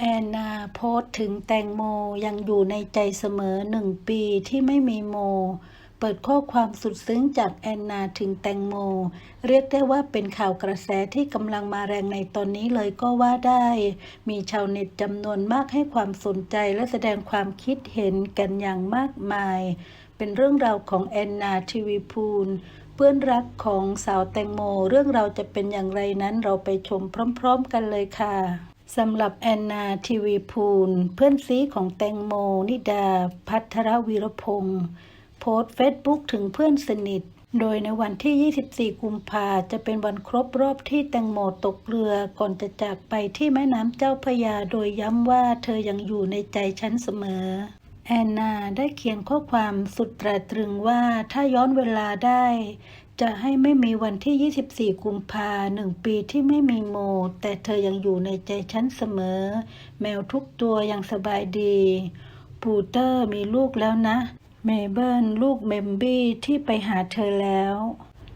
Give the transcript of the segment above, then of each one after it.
แอนนาโพสต์ถึงแตงโมยังอยู่ในใจเสมอหนึ่งปีที่ไม่มีโม เปิดข้อความสุดซึ้งจากแอนนาถึงแตงโม เรียกได้ว่าเป็นข่าวกระแสที่กำลังมาแรงในตอนนี้เลยก็ว่าได้ มีชาวเน็ตจำนวนมากให้ความสนใจและแสดงความคิดเห็นกันอย่างมากมาย เป็นเรื่องราวของแอนนาทีวีพูลเพื่อนรักของสาวแตงโม เรื่องราวจะเป็นอย่างไรนั้นเราไปชมพร้อม ๆ กันเลยค่ะ สำหรับแอนนาทีวีพูล เพื่อนซีของแตงโม นิดา พัทรวีรพงศ์โพสต์เฟซบุ๊กถึงเพื่อนสนิท โดยในวันที่ 24 กุมภาจะเป็นวันครบรอบที่แตงโมตกเรือก่อนจะจากไปที่แม่น้ำเจ้าพยา โดยย้ำว่าเธอยังอยู่ในใจฉันเสมอ แอนนาได้เขียนข้อความสุดตราตรึงว่าถ้าย้อนเวลาได้ จะให้ไม่มีวันที่ 24 กุมภาหนึ่งปีที่ไม่มีโม แต่เธอยังอยู่ในใจฉันเสมอ แมวทุกตัวยังสบายดีปูเตอร์มีลูกแล้วนะ เมเบิลลูกเมมบี้ที่ไปหาเธอแล้ว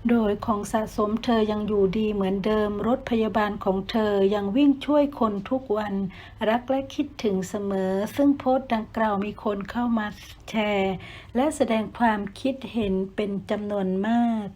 โดยของสะสมเธอยังอยู่ดีเหมือนเดิม รถพยาบาลของเธอยังวิ่งช่วยคนทุกวัน รักและคิดถึงเสมอ ซึ่งโพสต์ดังกล่าวมีคนเข้ามาแชร์ และแสดงความคิดเห็นเป็นจำนวนมาก